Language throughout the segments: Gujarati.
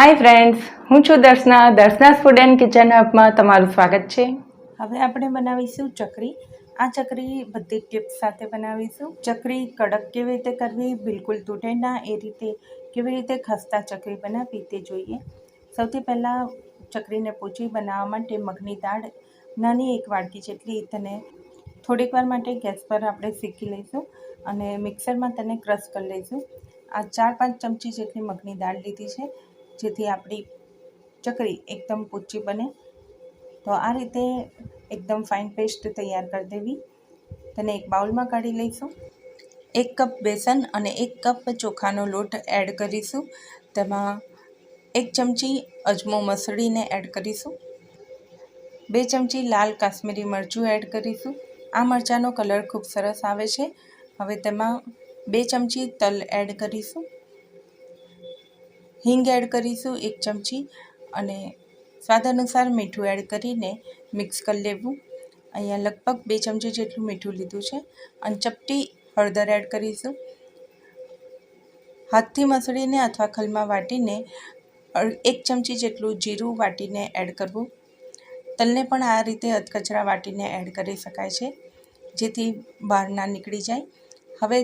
હાય ફ્રેન્ડ્સ હું છું Darshana. Darshana food and kitchen હબમાં તમારું સ્વાગત છે. હવે આપણે બનાવીશું ચકરી. આ ચકરી બધી ટિપ્સ સાથે બનાવીશું. ચકરી કડક કેવી રીતે કરવી? બિલકુલ તૂટે ના. એ રીતે કેવી રીતે ખસ્તા ચકરી બનાવવી તે જોઈએ. સૌથી પહેલાં ચકરીને પૂછી બનાવવા માટે મગની દાળ, નાની એક વાડકી જેટલી તેને થોડીક વાર માટે ગેસ પર આપણે શીખી લઈશું અને મિક્સરમાં તેને ક્રશ કરી લઈશું. આ ચાર પાંચ ચમચી જેટલી મગની દાળ લીધી છે. જેથી આપણી ચકરી એકદમ પૂચી બને. તો આ રીતે એકદમ ફાઇન પેસ્ટ તૈયાર કરી દેવી. તેને એક બાઉલમાં કાઢી લઈશું. એક કપ બેસન અને એક કપ ચોખાનો લોટ એડ કરીશું. તેમાં એક ચમચી અજમો મસળીને એડ કરીશું. બે ચમચી લાલ કાશ્મીરી મરચું એડ કરીશું. આ મરચાંનો કલર ખૂબ સરસ આવે છે. હવે તેમાં બે ચમચી તલ એડ કરીશું. હિંગ એડ કરીશું એક ચમચી અને સ્વાદ અનુસાર મીઠું એડ કરીને મિક્સ કરી લેવું. અહીંયા લગભગ બે ચમચી જેટલું મીઠું લીધું છે. અને ચપટી હળદર એડ કરીશું. હાથથી મસળીને અથવા ખલમાં વાટીને એક ચમચી જેટલું જીરું વાટીને એડ કરવું. તલને પણ આ રીતે અધકચરા વાટીને એડ કરી શકાય છે, જેથી બહાર ના નીકળી જાય. હવે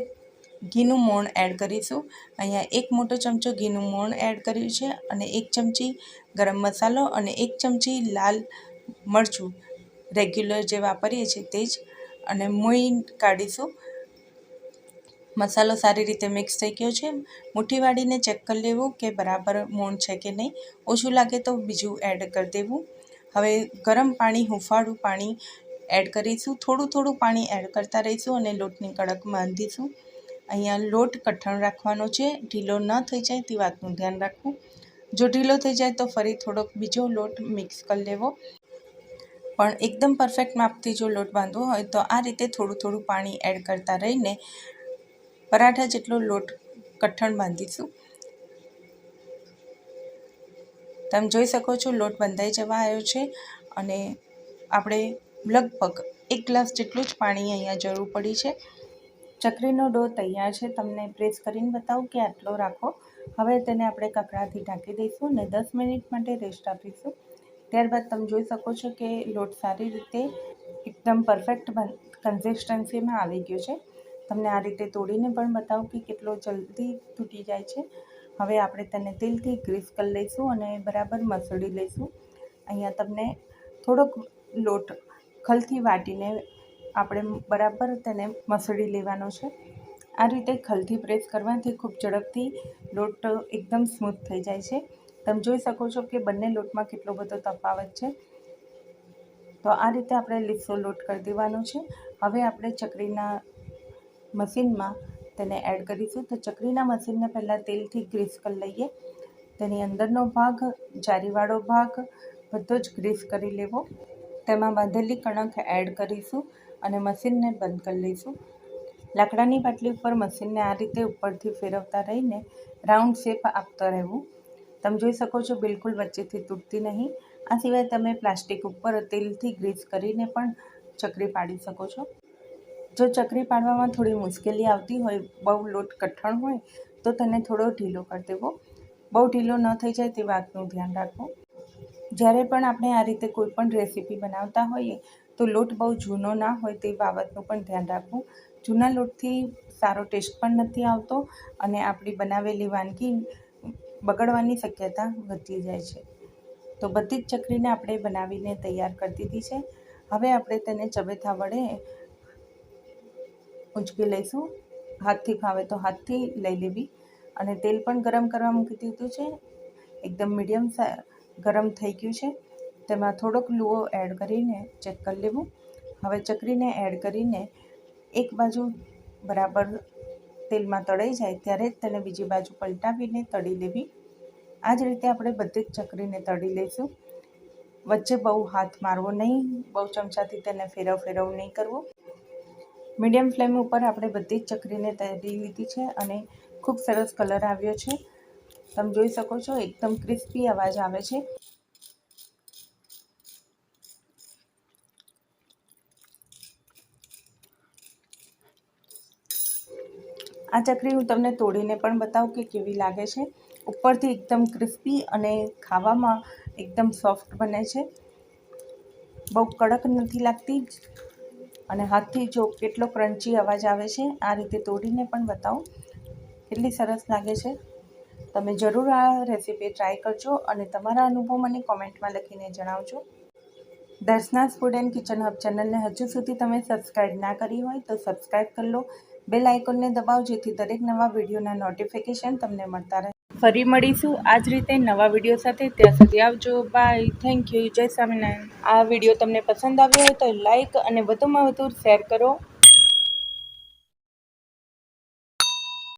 ઘીનું મોણ એડ કરીશું. અહીંયા એક મોટો ચમચો ઘીનું મોણ એડ કર્યું છે અને એક ચમચી ગરમ મસાલો અને એક ચમચી લાલ મરચું રેગ્યુલર જે વાપરીએ છીએ તે જ. અને મોઈ કાઢીશું. મસાલો સારી રીતે મિક્સ થઈ ગયો છે. મુઠ્ઠી વાળીને ચેક કરી લેવું કે બરાબર મોણ છે કે નહીં. ઓછું લાગે તો બીજું એડ કરી દેવું. હવે ગરમ પાણી, હુંફાળું પાણી એડ કરીશું. થોડું થોડું પાણી એડ કરતા રહીશું અને લોટની કડક બાંધીશું અહીંયા લોટ કઠણ રાખવાનો છે. ઢીલો ન થઈ જાય તે વાતનું ધ્યાન રાખવું. જો ઢીલો થઈ જાય તો ફરી થોડોક બીજો લોટ મિક્સ કરી લેવો. પણ એકદમ પરફેક્ટ માપથી જો લોટ બાંધવો હોય તો આ રીતે થોડું થોડું પાણી એડ કરતા રહીને પરાઠા જેટલો લોટ કઠણ બાંધીશું. તમે જોઈ શકો છો લોટ બંધાઈ જવા આવ્યો છે અને આપણે લગભગ એક ગ્લાસ જેટલું જ પાણી અહીંયા જરૂર પડી છે. ચકરીનો ડો તૈયાર છે. તમને પ્રેસ કરીને બતાવું કે આટલો રાખો. હવે તેને આપણે કકડાથી ઢાંકી દઈશું અને દસ મિનિટ માટે રેસ્ટ આપીશું. ત્યારબાદ તમે જોઈ શકો છો કે લોટ સારી રીતે એકદમ પરફેક્ટ કન્સિસ્ટન્સીમાં આવી ગયો છે. તમને આ રીતે તોડીને પણ બતાવું કે કેટલો જલ્દી તૂટી જાય છે. હવે આપણે તેને તેલથી ગ્રીસ કરી લઈશું અને બરાબર મસળી લઈશું. અહીંયા તમને થોડોક લોટ ખલથી વાટીને આપણે બરાબર તેને મસળી લેવાનો છે. આ રીતે ખલથી પ્રેસ કરવાથી ખૂબ ઝડપથી લોટ એકદમ સ્મૂથ થઈ જાય છે. તમે જોઈ શકો છો કે બંને લોટમાં કેટલો બધો તફાવત છે. તો આ રીતે આપણે લીસો લોટ કરી દેવાનો છે. હવે આપણે ચકરીના મશીનમાં તેને એડ કરીશું. તો ચકરીના મશીનને પહેલાં તેલથી ગ્રીસ કરી લઈએ. તેની અંદરનો ભાગ, જારીવાળો ભાગ બધો જ ગ્રીસ કરી લેવો. તેમાં બાંધેલી કણક એડ કરીશું. અને મશીનને બંધ કરી લઈશું. લાકડાની બાટલી ઉપર મશીનને આ રીતે ઉપરથી ફેરવતા રહીને રાઉન્ડ શેપ આપતા રહેવું. તમે જોઈ શકો છો બિલકુલ વચ્ચેથી તૂટતી નહીં. આ સિવાય તમે પ્લાસ્ટિક ઉપર તેલથી ગ્રીસ કરીને પણ ચકરી પાડી શકો છો. જો ચકરી પાડવામાં થોડી મુશ્કેલી આવતી હોય, બહુ લોટ કઠણ હોય, તો તેને થોડો ઢીલો કરી દેવો. બહુ ઢીલો ન થઈ જાય તે વાતનું ધ્યાન રાખવું. જ્યારે પણ આપણે આ રીતે કોઈ પણ રેસીપી બનાવતા હોઈએ તો લોટ બહુ જૂનો ના હોય તે બાબતનું પણ ધ્યાન રાખવું. જૂના લોટથી સારો ટેસ્ટ પણ નથી આવતો અને આપણી બનાવેલી વાનગી બગડવાની શક્યતા વધી જાય છે. તો બધી જ ચકરીને આપણે બનાવીને તૈયાર કરી દીધી છે. હવે આપણે તેને ચબેથા વડે ઉંચકી લઈશું. હાથથી ફાવે તો હાથથી લઈ લેવી. અને તેલ પણ ગરમ કરવા મૂકી દીધું છે. એકદમ મીડિયમ ગરમ થઈ ગયું છે. તેમાં થોડોક લુઓ એડ કરીને ચેક કરી લેવું. હવે ચકરીને એડ કરીને એક બાજુ બરાબર તેલમાં તળાઈ જાય ત્યારે જ તેને બીજી બાજુ પલટાવીને તળી લેવી. આ જ રીતે આપણે બધી જ ચકરીને તળી લઈશું. વચ્ચે બહુ હાથ મારવો નહીં, બહુ ચમચાથી તેને ફેરવ ફેરવ નહીં કરવો. મીડિયમ ફ્લેમ ઉપર આપણે બધી જ ચકરીને તળી લીધી છે અને ખૂબ સરસ કલર આવ્યો છે. તમે જોઈ શકો છો, એકદમ ક્રિસ્પી અવાજ આવે છે. આ ચકરી હું તમને તોડીને પણ બતાવું કે કેવી લાગે છે. ઉપરથી એકદમ ક્રિસ્પી અને ખાવામાં એકદમ સોફ્ટ બને છે. બહુ કડક નથી લાગતી અને હાથથી જો કેટલો ક્રન્ચી અવાજ આવે છે, આ રીતે તોડીને પણ બતાવો કેટલી સરસ લાગે છે. તમે જરૂર આ રેસીપી ટ્રાય કરજો અને તમારા અનુભવ મને કોમેન્ટમાં લખીને જણાવજો. Darshana food and kitchen hub ચેનલને હજુ સુધી તમે સબસ્ક્રાઈબ ના કરી હોય તો સબસ્ક્રાઈબ કરી લો. બેલ આઇકોનને દબાવો, જેથી દરેક નવા વિડીયોના નોટિફિકેશન તમને મળતા રહે. ફરી મળીશું આ જ રીતે નવા વીડિયો સાથે. ત્યાં સુધી આવજો. બાય થેન્ક યુ જય સ્વામિનારાયણ. આ વીડિયો તમને પસંદ આવ્યો હોય તો લાઇક અને વધુમાં વધુ શેર કરો.